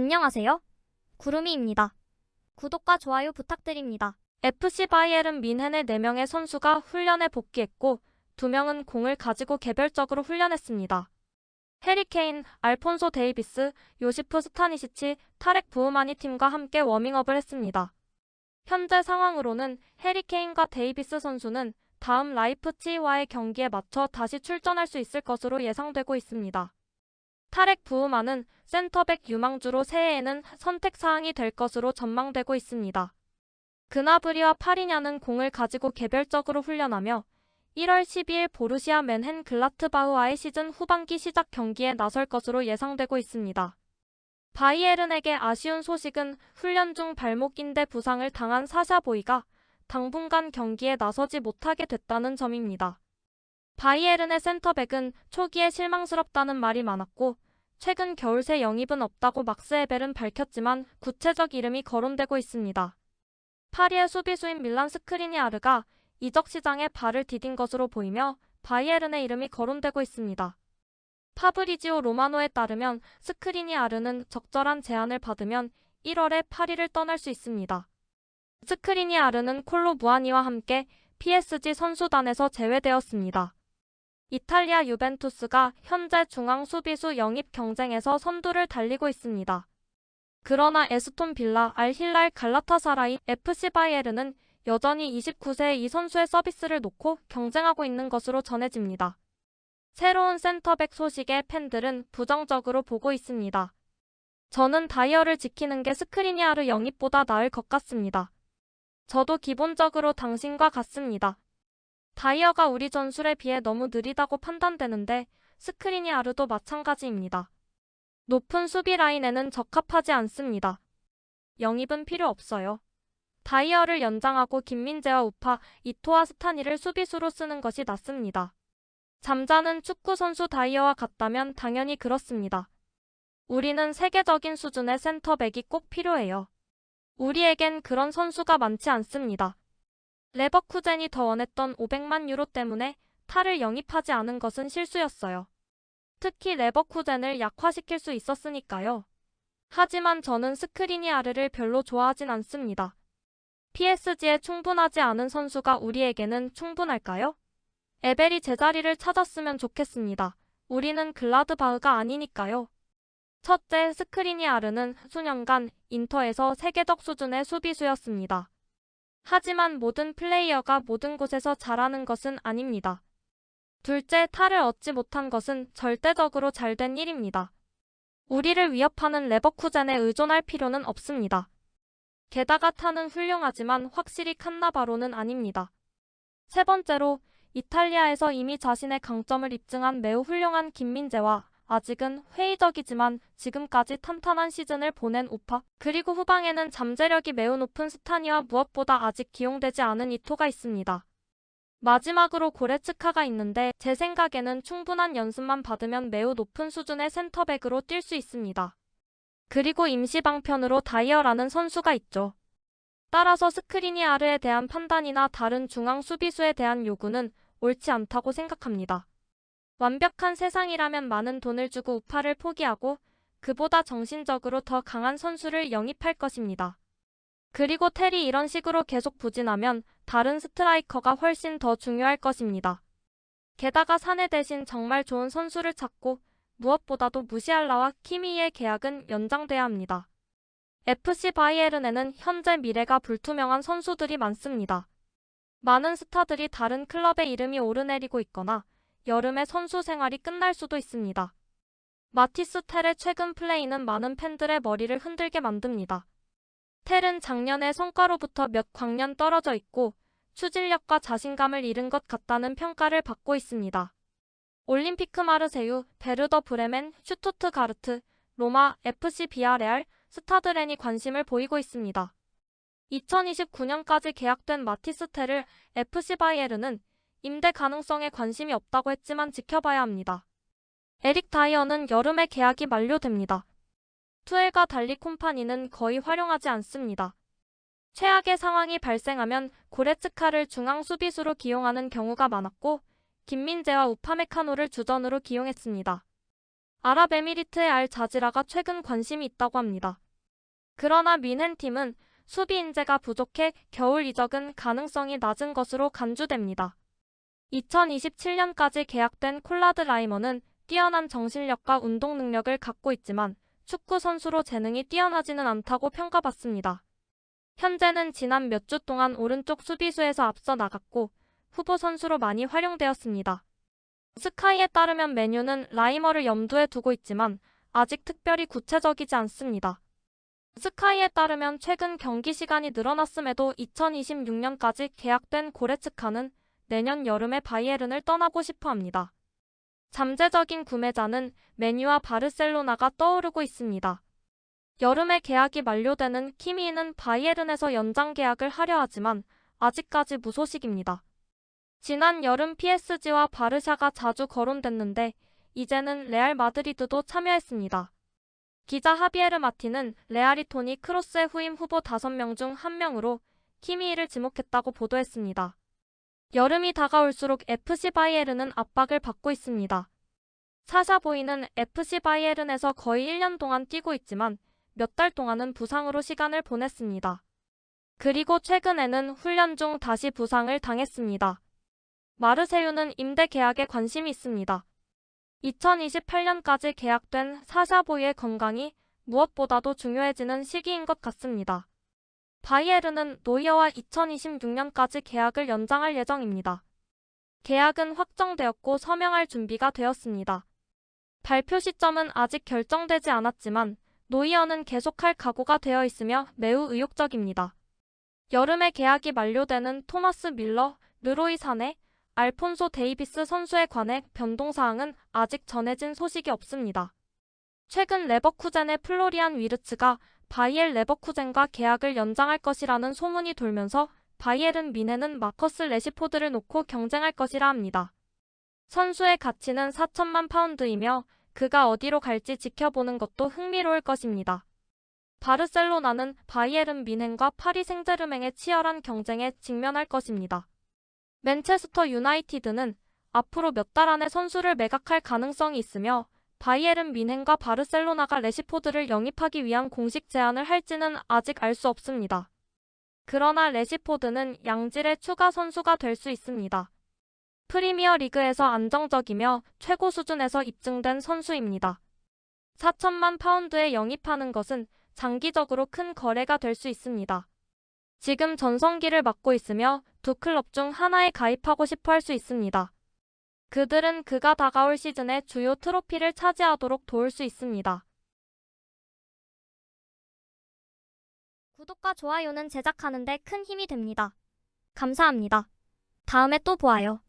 안녕하세요. 구름이입니다. 구독과 좋아요 부탁드립니다. FC 바이에른 민헨의 4명의 선수가 훈련에 복귀했고 2명은 공을 가지고 개별적으로 훈련했습니다. 해리 케인, 알폰소 데이비스, 요시프 스타니시치, 타렉 부우마니 팀과 함께 워밍업을 했습니다. 현재 상황으로는 해리 케인과 데이비스 선수는 다음 라이프치히와의 경기에 맞춰 다시 출전할 수 있을 것으로 예상되고 있습니다. 타렉 부우마는 센터백 유망주로 새해에는 선택 사항이 될 것으로 전망되고 있습니다. 그나브리와 파리냐는 공을 가지고 개별적으로 훈련하며 1월 12일 보르시아 맨헨 글라트바흐와의 시즌 후반기 시작 경기에 나설 것으로 예상되고 있습니다. 바이에른에게 아쉬운 소식은 훈련 중 발목 인대 부상을 당한 사샤보이가 당분간 경기에 나서지 못하게 됐다는 점입니다. 바이에른의 센터백은 초기에 실망스럽다는 말이 많았고 최근 겨울 새 영입은 없다고 막스 에벨은 밝혔지만 구체적 이름이 거론되고 있습니다. 파리의 수비수인 밀란 스크리니아르가 이적 시장에 발을 디딘 것으로 보이며 바이에른의 이름이 거론되고 있습니다. 파브리지오 로마노에 따르면 스크리니아르는 적절한 제안을 받으면 1월에 파리를 떠날 수 있습니다. 스크리니아르는 콜로 무아니와 함께 PSG 선수단에서 제외되었습니다. 이탈리아 유벤투스가 현재 중앙 수비수 영입 경쟁에서 선두를 달리고 있습니다. 그러나 에스톤 빌라, 알힐랄 갈라타사라이, FC 바이에르는 여전히 29세의 이 선수의 서비스를 놓고 경쟁하고 있는 것으로 전해집니다. 새로운 센터백 소식에 팬들은 부정적으로 보고 있습니다. 저는 다이어를 지키는 게 스크리니아르 영입보다 나을 것 같습니다. 저도 기본적으로 당신과 같습니다. 다이어가 우리 전술에 비해 너무 느리다고 판단되는데 스크리니아르도 마찬가지입니다. 높은 수비 라인에는 적합하지 않습니다. 영입은 필요 없어요. 다이어를 연장하고 김민재와 우파, 이토와 스타니를 수비수로 쓰는 것이 낫습니다. 잠자는 축구 선수 다이어와 같다면 당연히 그렇습니다. 우리는 세계적인 수준의 센터백이 꼭 필요해요. 우리에겐 그런 선수가 많지 않습니다. 레버쿠젠이 더 원했던 500만 유로 때문에 타를 영입하지 않은 것은 실수였어요. 특히 레버쿠젠을 약화시킬 수 있었으니까요. 하지만 저는 스크리니아르를 별로 좋아하진 않습니다. PSG에 충분하지 않은 선수가 우리에게는 충분할까요? 에벨이 제자리를 찾았으면 좋겠습니다. 우리는 글라드바흐가 아니니까요. 첫째, 스크리니아르는 수년간 인터에서 세계적 수준의 수비수였습니다. 하지만 모든 플레이어가 모든 곳에서 잘하는 것은 아닙니다. 둘째, 탈을 얻지 못한 것은 절대적으로 잘된 일입니다. 우리를 위협하는 레버쿠젠에 의존할 필요는 없습니다. 게다가 타는 훌륭하지만 확실히 칸나바로는 아닙니다. 세 번째로, 이탈리아에서 이미 자신의 강점을 입증한 매우 훌륭한 김민재와 아직은 회의적이지만 지금까지 탄탄한 시즌을 보낸 우파, 그리고 후방에는 잠재력이 매우 높은 스타니와 무엇보다 아직 기용되지 않은 이토가 있습니다. 마지막으로 고레츠카가 있는데 제 생각에는 충분한 연습만 받으면 매우 높은 수준의 센터백으로 뛸 수 있습니다. 그리고 임시 방편으로 다이어라는 선수가 있죠. 따라서 스크리니아르에 대한 판단이나 다른 중앙 수비수에 대한 요구는 옳지 않다고 생각합니다. 완벽한 세상이라면 많은 돈을 주고 우파를 포기하고 그보다 정신적으로 더 강한 선수를 영입할 것입니다. 그리고 텔이 이런 식으로 계속 부진하면 다른 스트라이커가 훨씬 더 중요할 것입니다. 게다가 사내 대신 정말 좋은 선수를 찾고 무엇보다도 무시알라와 키미의 계약은 연장돼야 합니다. FC 바이에른에는 현재 미래가 불투명한 선수들이 많습니다. 많은 스타들이 다른 클럽의 이름이 오르내리고 있거나 여름에 선수 생활이 끝날 수도 있습니다. 마티스 텔의 최근 플레이는 많은 팬들의 머리를 흔들게 만듭니다. 텔은 작년의 성과로부터 몇 광년 떨어져 있고 추진력과 자신감을 잃은 것 같다는 평가를 받고 있습니다. 올림피크 마르세유, 베르더 브레멘, 슈투트가르트, 로마, FC 비아레알, 스타드렌이 관심을 보이고 있습니다. 2029년까지 계약된 마티스 텔을 FC 바이에르는 임대 가능성에 관심이 없다고 했지만 지켜봐야 합니다. 에릭 다이어는 여름에 계약이 만료됩니다. 투엘과 달리 콤파니는 거의 활용하지 않습니다. 최악의 상황이 발생하면 고레츠카를 중앙 수비수로 기용하는 경우가 많았고 김민재와 우파메카노를 주전으로 기용했습니다. 아랍에미리트의 알 자지라가 최근 관심이 있다고 합니다. 그러나 민헨 팀은 수비 인재가 부족해 겨울 이적은 가능성이 낮은 것으로 간주됩니다. 2027년까지 계약된 콜라드 라이머는 뛰어난 정신력과 운동 능력을 갖고 있지만 축구 선수로 재능이 뛰어나지는 않다고 평가받습니다. 현재는 지난 몇 주 동안 오른쪽 수비수에서 앞서 나갔고 후보 선수로 많이 활용되었습니다. 스카이에 따르면 메뉴는 라이머를 염두에 두고 있지만 아직 특별히 구체적이지 않습니다. 스카이에 따르면 최근 경기 시간이 늘어났음에도 2026년까지 계약된 고레츠카는 내년 여름에 바이에른을 떠나고 싶어 합니다. 잠재적인 구매자는 메뉴와 바르셀로나가 떠오르고 있습니다. 여름에 계약이 만료되는 키미는 바이에른에서 연장 계약을 하려 하지만 아직까지 무소식입니다. 지난 여름 PSG와 바르샤가 자주 거론됐는데 이제는 레알 마드리드도 참여했습니다. 기자 하비에르 마티는 레알이 토니 크로스의 후임 후보 5명 중 1명으로 키미를 지목했다고 보도했습니다. 여름이 다가올수록 FC 바이에른은 압박을 받고 있습니다. 사샤 보이는 FC 바이에른에서 거의 1년 동안 뛰고 있지만 몇 달 동안은 부상으로 시간을 보냈습니다. 그리고 최근에는 훈련 중 다시 부상을 당했습니다. 마르세유는 임대 계약에 관심이 있습니다. 2028년까지 계약된 사샤보이의 건강이 무엇보다도 중요해지는 시기인 것 같습니다. 바이에른은 노이어와 2026년까지 계약을 연장할 예정입니다. 계약은 확정되었고 서명할 준비가 되었습니다. 발표 시점은 아직 결정되지 않았지만 노이어는 계속할 각오가 되어 있으며 매우 의욕적입니다. 여름에 계약이 만료되는 토마스 밀러, 르로이 사네, 알폰소 데이비스 선수에 관해 변동사항은 아직 전해진 소식이 없습니다. 최근 레버쿠젠의 플로리안 위르츠가 바이엘 레버쿠젠과 계약을 연장할 것이라는 소문이 돌면서 바이엘은 미네는 마커스 레시포드를 놓고 경쟁할 것이라 합니다. 선수의 가치는 4천만 파운드이며 그가 어디로 갈지 지켜보는 것도 흥미로울 것입니다. 바르셀로나는 바이에른 미넨과 파리 생제르맹의 치열한 경쟁에 직면할 것입니다. 맨체스터 유나이티드는 앞으로 몇 달 안에 선수를 매각할 가능성이 있으며 바이에른 미넨과 바르셀로나가 레시포드를 영입하기 위한 공식 제안을 할지는 아직 알 수 없습니다. 그러나 레시포드는 양질의 추가 선수가 될 수 있습니다. 프리미어 리그에서 안정적이며 최고 수준에서 입증된 선수입니다. 4천만 파운드에 영입하는 것은 장기적으로 큰 거래가 될 수 있습니다. 지금 전성기를 맡고 있으며 두 클럽 중 하나에 가입하고 싶어 할 수 있습니다. 그들은 그가 다가올 시즌에 주요 트로피를 차지하도록 도울 수 있습니다. 구독과 좋아요는 제작하는데 큰 힘이 됩니다. 감사합니다. 다음에 또 보아요.